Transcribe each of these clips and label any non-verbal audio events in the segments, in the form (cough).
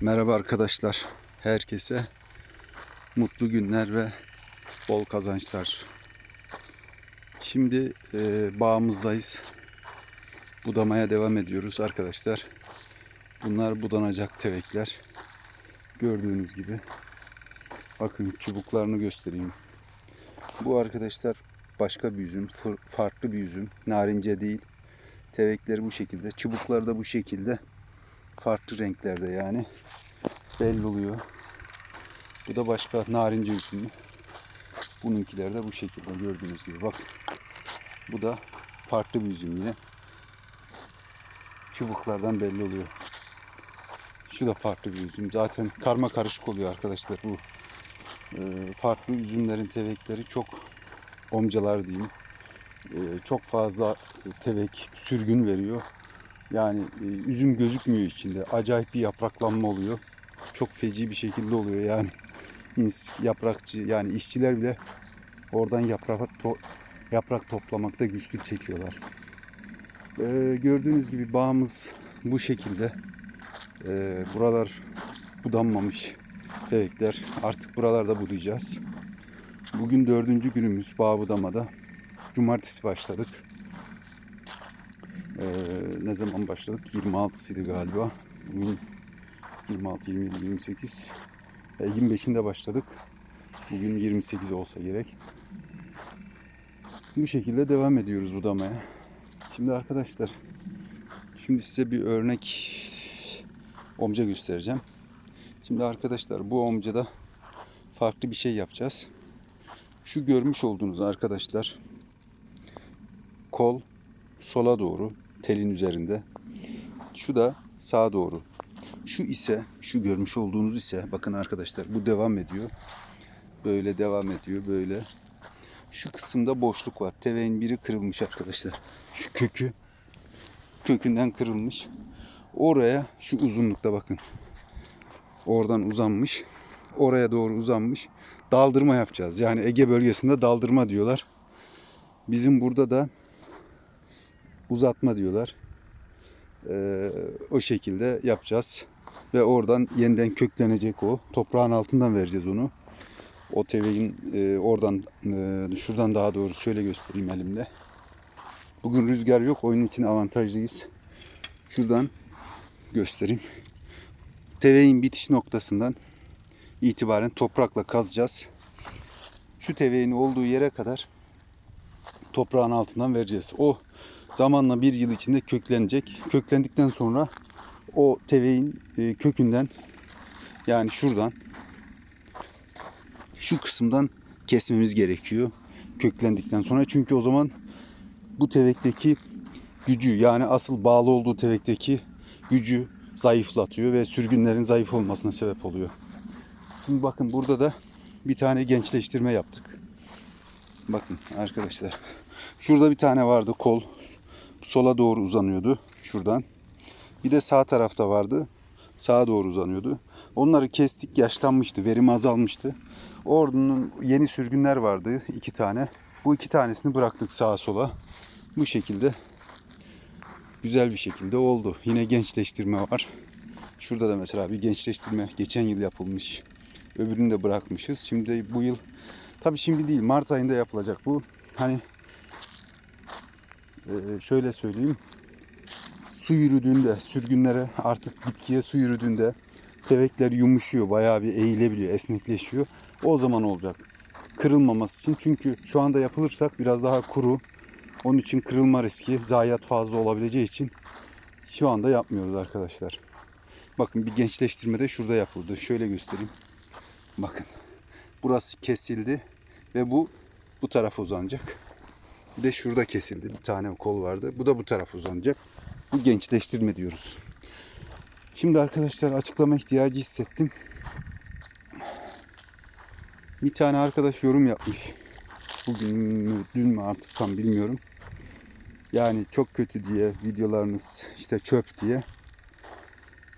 Merhaba arkadaşlar. Herkese mutlu günler ve bol kazançlar. Şimdi e, bağımızdayız. Budamaya devam ediyoruz arkadaşlar. Bunlar budanacak tevekler. Gördüğünüz gibi. Bakın çubuklarını göstereyim. Bu arkadaşlar başka bir üzüm. Farklı bir üzüm. Narince değil. Tevekleri bu şekilde. Çubukları da bu şekilde. Farklı renklerde yani belli oluyor. Bu da başka narince üzümü. Bununkiler de bu şekilde gördüğünüz gibi. Bak bu da farklı bir üzüm yine. Çubuklardan belli oluyor. Şu da farklı bir üzüm. Zaten karma karışık oluyor arkadaşlar bu. e, farklı üzümlerin tevekleri çok omcalar diyeyim. e, çok fazla tevek sürgün veriyor. Yani e, üzüm gözükmüyor içinde. Acayip bir yapraklanma oluyor. Çok feci bir şekilde oluyor yani. (laughs) Yaprakçı yani işçiler bile oradan yaprak to- yaprak toplamakta güçlük çekiyorlar. Ee, gördüğünüz gibi bağımız bu şekilde. Ee, buralar budanmamış tevekler. Artık buralarda budayacağız. Bugün dördüncü günümüz bağ budamada. Cumartesi başladık. Ee, ne zaman başladık? 26'sıydı galiba. Bugün 26, 27, 28. E, 25'inde başladık. Bugün 28 olsa gerek. Bu şekilde devam ediyoruz budamaya. Şimdi arkadaşlar, şimdi size bir örnek omca göstereceğim. Şimdi arkadaşlar bu omcada farklı bir şey yapacağız. Şu görmüş olduğunuz arkadaşlar kol sola doğru telin üzerinde. Şu da sağa doğru. Şu ise şu görmüş olduğunuz ise bakın arkadaşlar bu devam ediyor. Böyle devam ediyor böyle. Şu kısımda boşluk var. Teveğin biri kırılmış arkadaşlar. Şu kökü kökünden kırılmış. Oraya şu uzunlukta bakın. Oradan uzanmış. Oraya doğru uzanmış. Daldırma yapacağız. Yani Ege bölgesinde daldırma diyorlar. Bizim burada da uzatma diyorlar. Ee, o şekilde yapacağız. Ve oradan yeniden köklenecek o. Toprağın altından vereceğiz onu. O teveğin e, oradan e, şuradan daha doğru şöyle göstereyim elimle. Bugün rüzgar yok. Oyun için avantajlıyız. Şuradan göstereyim. Teveğin bitiş noktasından itibaren toprakla kazacağız. Şu teveğin olduğu yere kadar toprağın altından vereceğiz. O zamanla bir yıl içinde köklenecek. Köklendikten sonra o teveğin e, kökünden yani şuradan şu kısımdan kesmemiz gerekiyor köklendikten sonra. Çünkü o zaman bu tevekteki gücü yani asıl bağlı olduğu tevekteki gücü zayıflatıyor ve sürgünlerin zayıf olmasına sebep oluyor. Şimdi bakın burada da bir tane gençleştirme yaptık. Bakın arkadaşlar. Şurada bir tane vardı kol. Sola doğru uzanıyordu şuradan. Bir de sağ tarafta vardı. Sağa doğru uzanıyordu. Onları kestik yaşlanmıştı. Verim azalmıştı. Ordunun yeni sürgünler vardı. iki tane. Bu iki tanesini bıraktık sağa sola. Bu şekilde güzel bir şekilde oldu. Yine gençleştirme var. Şurada da mesela bir gençleştirme geçen yıl yapılmış. Öbürünü de bırakmışız. Şimdi bu yıl tabii şimdi değil Mart ayında yapılacak bu. Hani şöyle söyleyeyim. Su yürüdüğünde sürgünlere artık bitkiye su yürüdüğünde tevekler yumuşuyor. Bayağı bir eğilebiliyor, esnekleşiyor. O zaman olacak. Kırılmaması için. Çünkü şu anda yapılırsak biraz daha kuru. Onun için kırılma riski, zayiat fazla olabileceği için şu anda yapmıyoruz arkadaşlar. Bakın bir gençleştirme de şurada yapıldı. Şöyle göstereyim. Bakın. Burası kesildi ve bu bu tarafa uzanacak. Bir de şurada kesildi. Bir tane kol vardı. Bu da bu tarafa uzanacak. Bu gençleştirme diyoruz. Şimdi arkadaşlar açıklama ihtiyacı hissettim. Bir tane arkadaş yorum yapmış. Bugün mü, dün mü artık tam bilmiyorum. Yani çok kötü diye videolarınız işte çöp diye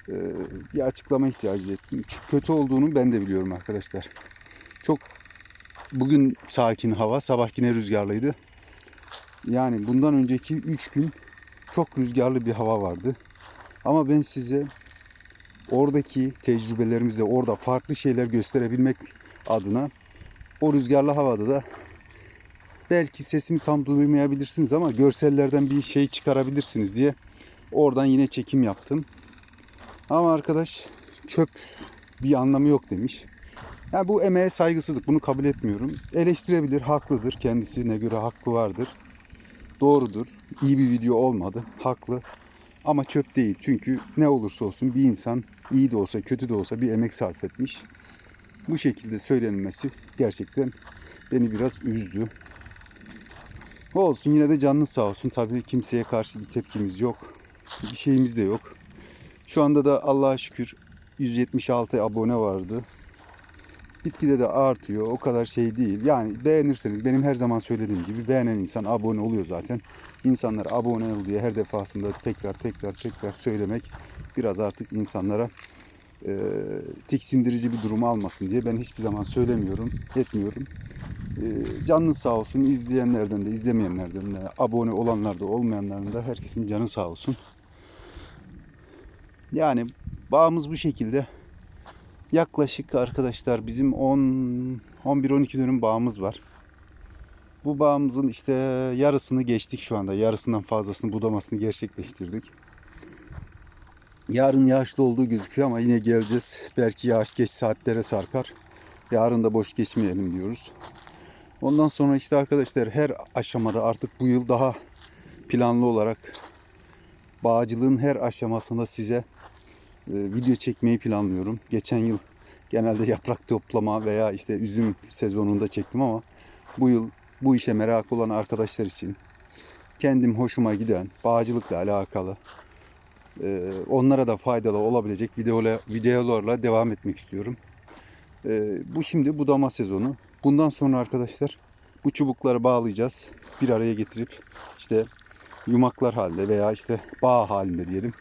Ee, bir açıklama ihtiyacı ettim. Çünkü kötü olduğunu ben de biliyorum arkadaşlar. Çok bugün sakin hava, sabah yine rüzgarlıydı. Yani bundan önceki 3 gün çok rüzgarlı bir hava vardı. Ama ben size oradaki tecrübelerimizle orada farklı şeyler gösterebilmek adına o rüzgarlı havada da belki sesimi tam duymayabilirsiniz ama görsellerden bir şey çıkarabilirsiniz diye oradan yine çekim yaptım. Ama arkadaş çöp bir anlamı yok demiş. Yani bu emeğe saygısızlık. Bunu kabul etmiyorum. Eleştirebilir, haklıdır. Kendisine göre hakkı vardır. Doğrudur. İyi bir video olmadı. Haklı. Ama çöp değil. Çünkü ne olursa olsun bir insan iyi de olsa kötü de olsa bir emek sarf etmiş. Bu şekilde söylenmesi gerçekten beni biraz üzdü. Olsun yine de canınız sağ olsun. Tabii kimseye karşı bir tepkimiz yok. Bir şeyimiz de yok. Şu anda da Allah'a şükür 176 abone vardı. Gitgide de artıyor. O kadar şey değil. Yani beğenirseniz benim her zaman söylediğim gibi beğenen insan abone oluyor zaten. İnsanlar abone ol diye her defasında tekrar tekrar tekrar söylemek biraz artık insanlara e, tiksindirici bir durum almasın diye ben hiçbir zaman söylemiyorum, etmiyorum. E, canınız sağ olsun. izleyenlerden de izlemeyenlerden de abone olanlar da olmayanların da herkesin canı sağ olsun. Yani bağımız bu şekilde. Yaklaşık arkadaşlar bizim 10 11-12 dönüm bağımız var. Bu bağımızın işte yarısını geçtik şu anda. Yarısından fazlasını budamasını gerçekleştirdik. Yarın yağışlı olduğu gözüküyor ama yine geleceğiz. Belki yağış geç saatlere sarkar. Yarın da boş geçmeyelim diyoruz. Ondan sonra işte arkadaşlar her aşamada artık bu yıl daha planlı olarak bağcılığın her aşamasında size video çekmeyi planlıyorum. Geçen yıl genelde yaprak toplama veya işte üzüm sezonunda çektim ama bu yıl bu işe merak olan arkadaşlar için kendim hoşuma giden bağcılıkla alakalı e, onlara da faydalı olabilecek videolar, videolarla devam etmek istiyorum. E, bu şimdi budama sezonu. Bundan sonra arkadaşlar bu çubukları bağlayacağız. Bir araya getirip işte yumaklar halinde veya işte bağ halinde diyelim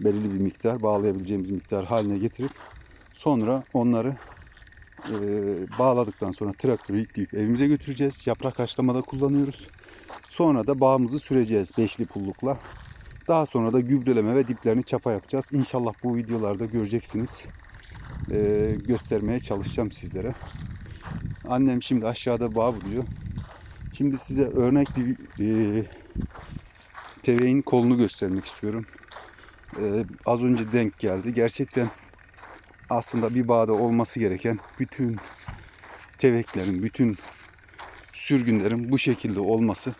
belirli bir miktar bağlayabileceğimiz miktar haline getirip sonra onları e, bağladıktan sonra traktörü yükleyip evimize götüreceğiz. Yaprak haşlamada kullanıyoruz. Sonra da bağımızı süreceğiz beşli pullukla. Daha sonra da gübreleme ve diplerini çapa yapacağız. İnşallah bu videolarda göreceksiniz. E, göstermeye çalışacağım sizlere. Annem şimdi aşağıda bağ buluyor. Şimdi size örnek bir e, teveğin kolunu göstermek istiyorum. Ee, az önce denk geldi. Gerçekten aslında bir bağda olması gereken bütün teveklerin, bütün sürgünlerin bu şekilde olması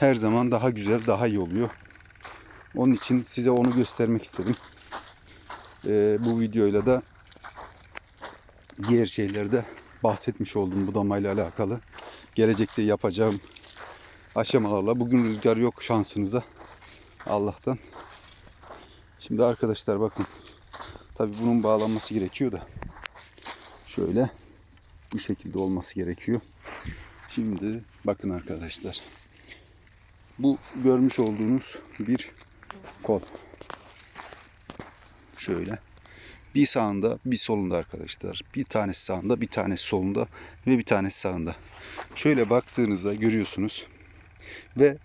her zaman daha güzel, daha iyi oluyor. Onun için size onu göstermek istedim. Ee, bu videoyla da diğer şeylerde bahsetmiş oldum budamayla alakalı. Gelecekte yapacağım aşamalarla. Bugün rüzgar yok şansınıza. Allah'tan. Şimdi arkadaşlar bakın. Tabi bunun bağlanması gerekiyor da. Şöyle bu şekilde olması gerekiyor. Şimdi bakın arkadaşlar. Bu görmüş olduğunuz bir kol. Şöyle. Bir sağında bir solunda arkadaşlar. Bir tanesi sağında bir tanesi solunda ve bir tanesi sağında. Şöyle baktığınızda görüyorsunuz. Ve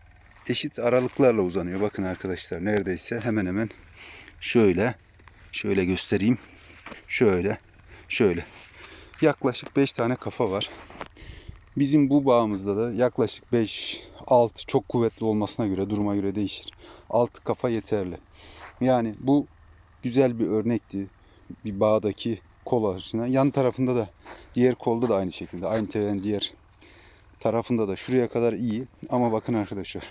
eşit aralıklarla uzanıyor. Bakın arkadaşlar neredeyse hemen hemen şöyle şöyle göstereyim. Şöyle şöyle. Yaklaşık 5 tane kafa var. Bizim bu bağımızda da yaklaşık 5 6 çok kuvvetli olmasına göre duruma göre değişir. 6 kafa yeterli. Yani bu güzel bir örnekti. Bir bağdaki kol arasına. Yan tarafında da diğer kolda da aynı şekilde. Aynı teven diğer tarafında da şuraya kadar iyi. Ama bakın arkadaşlar.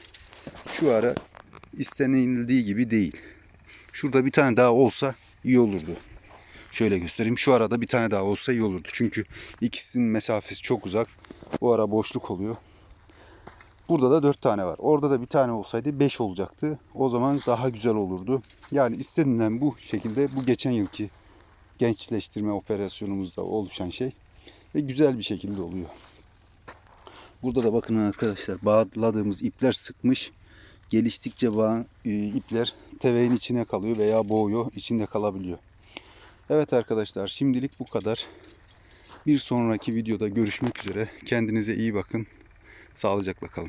Şu ara istenildiği gibi değil. Şurada bir tane daha olsa iyi olurdu. Şöyle göstereyim. Şu arada bir tane daha olsa iyi olurdu. Çünkü ikisinin mesafesi çok uzak. Bu ara boşluk oluyor. Burada da 4 tane var. Orada da bir tane olsaydı 5 olacaktı. O zaman daha güzel olurdu. Yani istenilen bu şekilde bu geçen yılki gençleştirme operasyonumuzda oluşan şey ve güzel bir şekilde oluyor. Burada da bakın arkadaşlar bağladığımız ipler sıkmış. Geliştikçe bağ, e, ipler teveğin içine kalıyor veya boğuyor, içinde kalabiliyor. Evet arkadaşlar şimdilik bu kadar. Bir sonraki videoda görüşmek üzere. Kendinize iyi bakın. Sağlıcakla kalın.